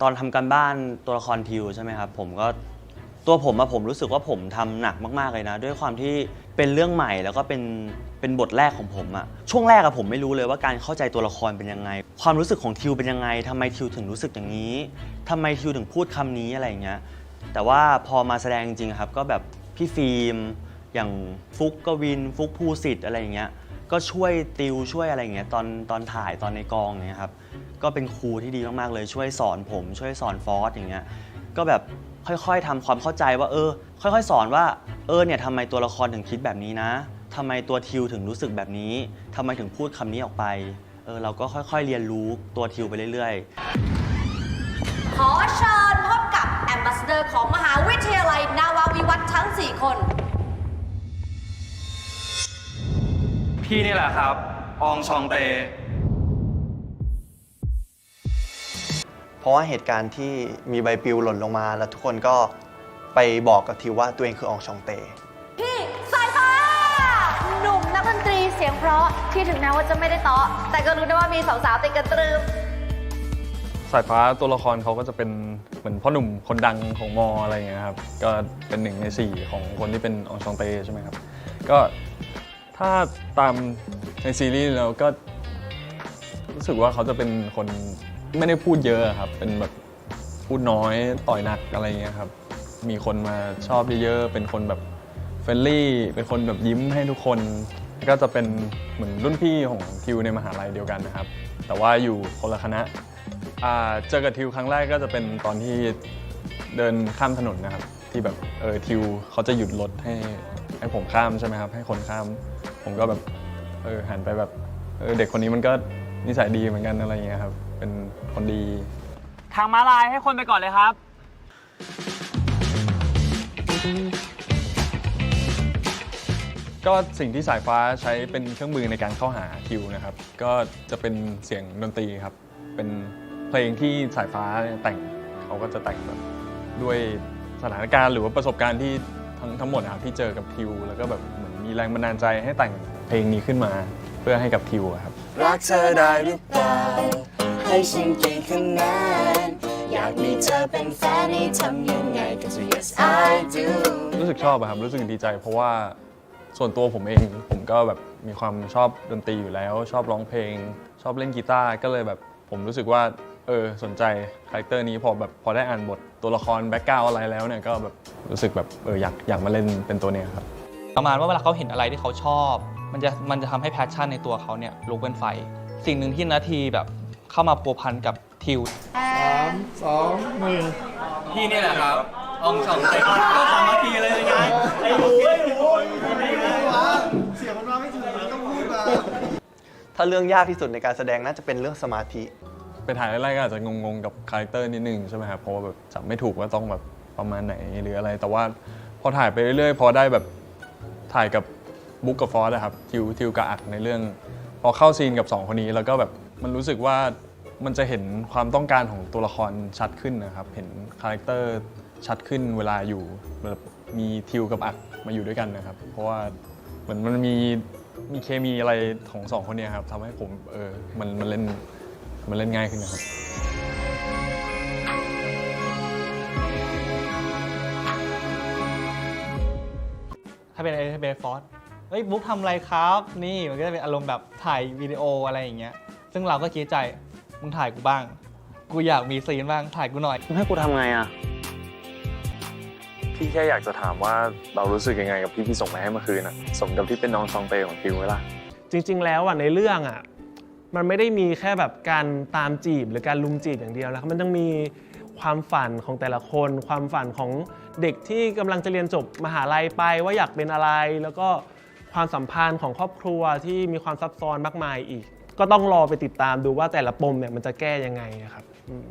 ตอนทำการบ้านตัวละครทิวใช่ไหมครับผมก็ตัวผมอะผมรู้สึกว่าผมทำหนักมากๆเลยนะ ด้วยความที่เป็นเรื่องใหม่แล้วก็เป็นเป็นบทแรกของผมอะช่วงแรกอะผมไม่รู้เลยว่าการเข้าใจตัวละครเป็นยังไง ความรู้สึกของทิวเป็นยังไงทำไมทิวถึงรู้สึกอย่างนี้ทำไมทิวถึงพูดคำนี้อะไรอย่างเงี้ย แต่ว่าพอมาแสดงจริงๆครับก็แบบพี่ฟิล์มอย่างฟุกกวิน ฟุกภูสิทธิ์อะไรอย่างเงี้ยก็ช่วยติวช่วยอะไรอย่างเงี้ยตอนตอนถ่ายตอนในกองเงี้ยครับ ก็เป็นครูที่ดีมากๆเลยช่วยสอนผม ช่วยสอนฟอสอย่างเงี้ยก็แบบค่อยๆทำความเข้าใจว่าเออ ค่อย ๆ สอนว่าเออเนี่ยทำไมตัวละครถึงคิดแบบนี้นะทำไมตัวทิวถึงรู้สึกแบบนี้ทำไมถึงพูดคำนี้ออกไปเออเราก็ค่อยๆ เรียนรู้ตัวทิวไปเรื่อยๆ ขอเชิญพบกับแอมบาสเดอร์ของมหาวิทยาลัย นาวาวิวัฒน์ทั้ง 4 คน พี่นี่แหละครับ อองชองเต ราะว่าเหตุการณ์ที่มีใบปลิวหล่นลงมา แล้วทุกคนก็ไปบอกกับทิวว่าตัวเองคืออองชองเต พี่สายฟ้า หนุ่มนักดนตรีเสียงเพราะที่ถึงแม้ว่าจะไม่ได้เตาะแต่ก็รู้ได้ว่ามีสาวๆติดกันตรึมสายฟ้าตัวละครเขาก็จะเป็นเหมือนพ่อหนุ่มคนดังของมออะไรอย่างเงี้ยครับก็เป็นหนึ่งในสี่ของคนที่เป็นอองชองเตใช่ไหมครับก็ถ้าตามในซีรีส์แล้วก็รู้สึกว่าเขาจะเป็นคน ไม่ได้พูดเยอะครับ เป็นแบบพูดน้อยต่อยหนักอะไรอย่างเงี้ยครับ มีคนมาชอบเยอะๆ เป็นคนแบบเฟรนลี่ เป็นคนแบบยิ้มให้ทุกคน ก็จะเป็นเหมือนรุ่นพี่ของทิวในมหาลัยเดียวกันนะครับ แต่ว่าอยู่คนละคณะเจอกับทิวครั้งแรกก็จะเป็นตอนที่เดินข้ามถนนนะครับ ที่แบบเออทิวเขาจะหยุดรถให้ให้ผมข้ามใช่ไหมครับ ให้คนข้าม ผมก็แบบเออหันไปแบบเออเด็กคนนี้มันก็ นิสัยดีเหมือนกันอะไรอย่างเงี้ยครับ เป็นคนดี ทางม้าลายให้คนไปก่อนเลยครับ ก็สิ่งที่สายฟ้าใช้เป็นเครื่องมือในการเข้าหาทิวนะครับ ก็จะเป็นเสียงดนตรีครับ เป็นเพลงที่สายฟ้าแต่งเขาก็จะแต่งแบบด้วยสถานการณ์หรือว่าประสบการณ์ที่ทั้งทั้งหมดนะครับที่เจอกับทิว แล้วก็แบบเหมือนมีแรงบันดาลใจให้แต่งเพลงนี้ขึ้นมาเพื่อให้กับทิวอะครับ รักเธอได้หรือเปล่า ให้ฉันกี่คะแนน อยากมีเธอเป็นแฟนให้ทำยังไงก็จะ yes I do รู้สึกชอบอะครับรู้สึกดีใจ เพราะว่าส่วนตัวผมเองผมก็แบบมีความชอบดนตรีอยู่แล้ว ชอบร้องเพลง ชอบเล่นกีตาร์ก็เลยแบบผมรู้สึกว่าเออสนใจคาแรคเตอร์นี้พอแบบพอได้อ่านบทตัวละครแบ็กกราวอะไรแล้วเนี่ยก็แบบรู้สึกแบบเอออยากอยากมาเล่นเป็นตัวเนี้ยครับ ประมาณว่าเวลาเขาเห็นอะไรที่เขาชอบ มันจะมันจะทำให้แพชชั่นในตัวเขาเนี่ยลุกเป็นไฟ สิ่งหนึ่งที่นาทีแบบเข้ามาพัวพันกับทิวพี่นี่แหละครับอองชองเตก็สามัคคีเลยไงไอ้หนูไอ้หนูถ้าเรื่องยากที่สุดในการแสดงน่าจะเป็นเรื่องสมาธิ ไปถ่ายแรกๆก็อาจจะงงๆกับคาแรคเตอร์นิดนึงใช่ไหมครับเพราะว่าแบบจับไม่ถูกว่าต้องแบบประมาณไหนหรืออะไร แต่ว่าพอถ่ายไปเรื่อยๆ พอได้แบบถ่ายกับ บุ๊กกับฟอสนะครับทิวทิวกับอักในเรื่อง พอเข้าซีนกับสองคนนี้แล้วก็แบบมันรู้สึกว่ามันจะเห็นความต้องการของตัวละครชัดขึ้นนะครับ เห็นคาแรคเตอร์ชัดขึ้นเวลาอยู่แบบมีทิวกับอักมาอยู่ด้วยกันนะครับ เพราะว่าเหมือนมันมีมีเคมีอะไรของสองคนเนี้ครับทำให้ผมเออมันมันเล่นมันเล่นง่ายขึ้นนะครับถ้าเป็นถ้าเป็นฟอส เฮ้ยบุ๊กทำอะไรครับ นี่มันก็จะเป็นอารมณ์แบบถ่ายวิดีโออะไรอย่างเงี้ย ซึ่งเราก็คิดใจมึงถ่ายกูบ้าง กูอยากมีซีนบ้างถ่ายกูหน่อย ให้กูทำไงอะ พี่แค่อยากจะถามว่าเรารู้สึกยังไงกับพี่ที่ส่งมาให้เมื่อคืนอะสมกับที่เป็นน้องชองเตของทิวไหมล่ะ จริง ๆ แล้วอะในเรื่องอะมันไม่ได้มีแค่แบบการตามจีบหรือการลุมจีบอย่างเดียวนะครับมันต้องมีความฝันของแต่ละคน ความฝันของเด็กที่กำลังจะเรียนจบมหาลัยไปว่าอยากเป็นอะไรแล้วก็ ความสัมพันธ์ของครอบครัวที่มีความซับซ้อนมากมายอีก ก็ต้องรอไปติดตามดูว่าแต่ละปมเนี่ยมันจะแก้ยังไงนะครับอืม